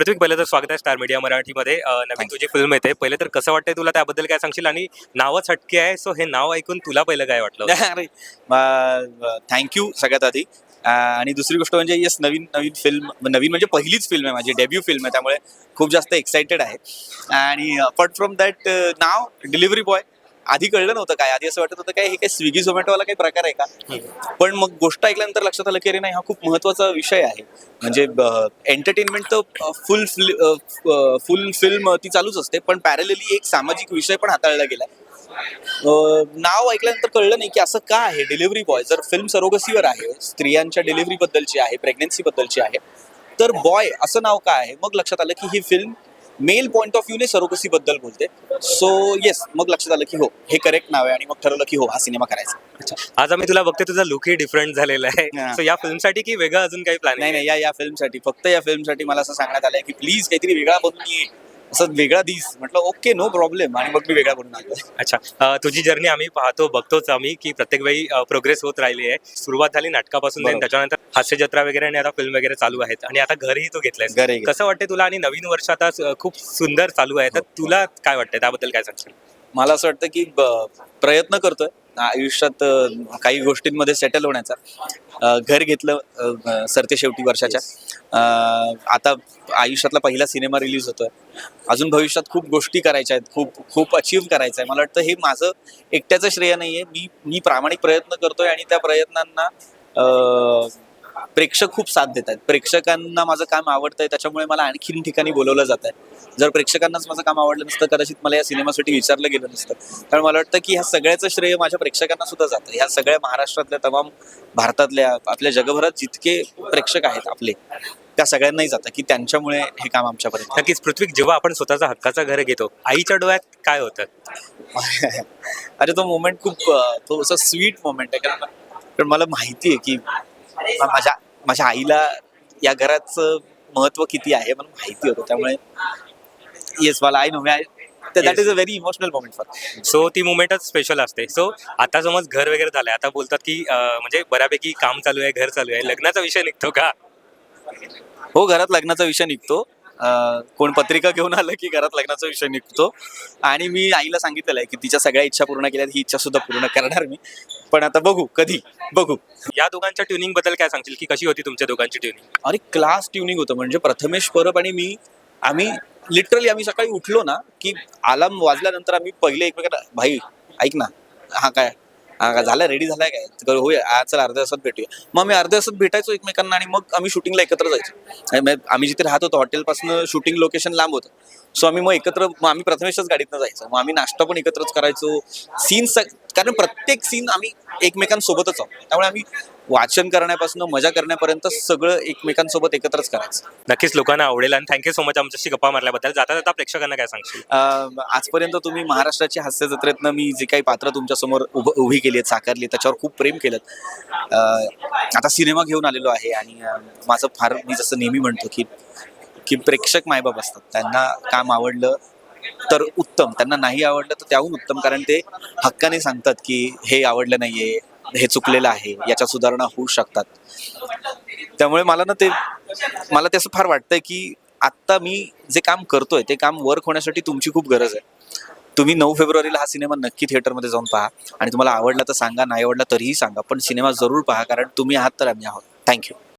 पृथ्वी पहिलं तर स्वागत आहे स्टार मीडिया मराठीमध्ये. नवीन तुझी फिल्म येते. पहिले तर कसं वाटतंय तुला त्याबद्दल काय सांगशील? आणि नावच हटके आहे सो हे नाव ऐकून तुला पहिलं काय वाटलं? थँक्यू सगळ्यात आधी. आणि दुसरी गोष्ट म्हणजे येस नवीन नवीन फिल्म नवीन म्हणजे पहिलीच फिल्म आहे माझी डेब्यू फिल्म आहे त्यामुळे खूप जास्त एक्साइटेड आहे. आणि अपार्ट फ्रॉम दॅट नाव डिलिव्हरी बॉय आधी कळलं नव्हतं काय. आधी असं वाटत होतं काय हे काय स्विगी झोमॅटोवाला काही प्रकार आहे का? पण मग गोष्ट ऐकल्यानंतर लक्षात आलं की अरे नाही हा खूप महत्त्वाचा विषय आहे. म्हणजे एंटरटेनमेंट तर फुल फुल फिल्म ती चालूच असते. पण पॅरेलली एक सामाजिक विषय पण हाताळला गेला नाव ऐकल्यानंतर कळलं नाही की असं का आहे? डिलिव्हरी बॉय जर फिल्म सरोगसीवर आहे स्त्रियांच्या डिलिव्हरी बद्दलची आहे प्रेग्नन्सी बद्दलची आहे तर बॉय असं नाव का आहे? मग लक्षात आलं की ही फिल्म मेल पॉइंट ऑफ व्ह्यूने सरोगसी बद्दल बोलते. सो येस मग लक्षात आलं की हो हे करेक्ट नाव आहे आणि मग ठरवलं की हो हा सिनेमा करायचा. आज आम्ही तुला बघते तुझा लुकही डिफरंट झालेला आहे. हा. सो या फिल्मसाठी की वेगळं अजून काही प्लॅनिंग नाही नाही या या फिल्मसाठी फक्त या फिल्मसाठी मला असं सांगण्यात आलंय की प्लीज काहीतरी वेगळा बनवून ये. असं वेगळा दिस. म्हटलं ओके नो प्रॉब्लेम आणि मग मी वेगळा बनून आलो. अच्छा. अ, तुझी जर्नी आम्ही पाहतो बघतोच आम्ही की प्रत्येक वेळी प्रोग्रेस होत राहिली आहे. सुरुवात झाली नाटकापासून बरोबर. त्याच्यानंतर हास्य जत्रा वगैरे आणि आता फिल्म वगैरे चालू आहेत. आणि आता घरही तू घेतलंय घेतलंय. कसं वाटतंय तुला? आणि नवीन वर्ष आता खूप सुंदर चालू आहे. तर तुला काय वाटतंय? त्याबद्दल काय सांगशील? मला असं वाटतं की ब- प्रयत्न करतोय. आयुष्यात काही गोष्टींमध्ये सेटल होण्याचा घर घेतलं सरते शेवटी वर्षाच्या. आता आयुष्यातला पहिला सिनेमा रिलीज होतोय. अजून भविष्यात खूप गोष्टी करायच्या आहेत खूप खूप अचीव करायचं आहे. मला वाटतं हे माझं एकट्याचं श्रेय नाही आहे मी मी प्रामाणिक प्रयत्न करतोय आणि त्या प्रयत्नांना प्रेक्षक खूप साथ देत आहेत प्रेक्षकांना माझं काम आवडतंय त्याच्यामुळे मला आणखीन ठिकाणी बोलवलं जात आहे जर प्रेक्षकांनाच माझं काम आवडलं नसतं कदाचित मला या सिनेमासाठी विचारलं गेलं नसतं. कारण मला वाटतं की ह्या सगळ्याचं श्रेय माझ्या प्रेक्षकांना सुद्धा जातं. ह्या सगळ्या महाराष्ट्रातल्या तमाम भारतातल्या आपल्या जगभरात जितके प्रेक्षक आहेत आपले त्या सगळ्यांनाही जातं की त्यांच्यामुळे हे काम आमच्यापर्यंत नक्कीच पृथ्वी जेव्हा आपण स्वतःचा हक्काचा घर घेतो आईच्या डोळ्यात काय होतं? अरे तो मोमेंट खूप तो असं स्वीट मोमेंट आहे. कारण मला माहिती आहे की माझ्या माझ्या आईला या घराचं महत्त्व किती आहे मला माहिती होतं. त्यामुळे येस मला I know that is a very emotional moment for so ती मुवमेंटच स्पेशल असते. सो आता समज घर वगैरे झालंय. आता बोलतात की अं, म्हणजे बऱ्यापैकी काम चालू आहे घर चालू आहे. लग्नाचा विषय निघतो का? हो घरात लग्नाचा विषय निघतो. अं, कोण पत्रिका घेऊन आलं की घरात लग्नाचा विषय निघतो. आणि मी आईला सांगितलेलं आहे की तिच्या सगळ्या इच्छा पूर्ण केल्या ही इच्छा सुद्धा पूर्ण करणार मी. पण आता बघू कधी? बघू. या दोघांच्या ट्युनिंगबद्दल काय सांगतील की कशी होती तुमच्या दोघांची ट्युनिंग अरे क्लास ट्युनिंग होतं. म्हणजे प्रथमेश परब आणि मी आम्ही लिटरली आम्ही सकाळी उठलो ना की आलाम वाजल्यानंतर आम्ही पहिले एकमेकांना भाई ऐक ना. हा काय? हा काय झालं रेडी झालाय काय? तर होय आज चला अर्ध्या तासात भेटूया. मग आम्ही अर्ध्या तासात भेटायचो एकमेकांना आणि मग आम्ही शूटिंगला एकत्र जायचो. आणि आम्ही जिथे राहत होतो हॉटेलपासून शूटिंग लोकेशन लांब होतं. सो आम्ही मग एकत्र मग आम्ही प्रथमेशच गाडीतनं जायचो. मग आम्ही नाश्ता पण एकत्रच करायचो. सीन्स कारण प्रत्येक सीन आम्ही एकमेकांसोबतच आहोत. त्यामुळे आम्ही वाचन करण्यापासून मजा करण्यापर्यंत सगळं एकमेकांसोबत एकत्रच करायचं. नक्कीच लोकांना आवडेल आणि थँक्यू सो मच आमच्याशी गप्पा मारल्याबद्दल. जाता जाता प्रेक्षकांना काय सांगशील? अं, आजपर्यंत तुम्ही महाराष्ट्राच्या हास्य जत्रेतनं मी जे काही पात्र तुमच्यासमोर उभ उभी केली आहेत साकारली आहेत, त्याच्यावर खूप प्रेम केलं आता सिनेमा घेऊन आलेलो आहे आणि अं, माझं फार मी जसं नेहमी म्हणतो की की प्रेक्षक मायबाप असतात. त्यांना काम आवडलं तर उत्तम. त्यांना नाही आवडलं तर त्याहून उत्तम कारण ते हक्काने सांगतात की हे आवडलं नाहीये हे चुकलेलं आहे याच्या सुधारणा होऊ शकतात. त्यामुळे मला ना ते मला ते असं फार वाटतंय की आत्ता मी जे काम करतोय ते काम वर्क होण्यासाठी तुमची खूप गरज आहे. तुम्ही नऊ फेब्रुवारीला हा सिनेमा नक्की थिएटरमध्ये जाऊन पहा आणि तुम्हाला आवडला तर सांगा नाही आवडला तरीही सांगा पण सिनेमा जरूर पहा कारण तुम्ही आहात तर आम्ही आहोत. थँक्यू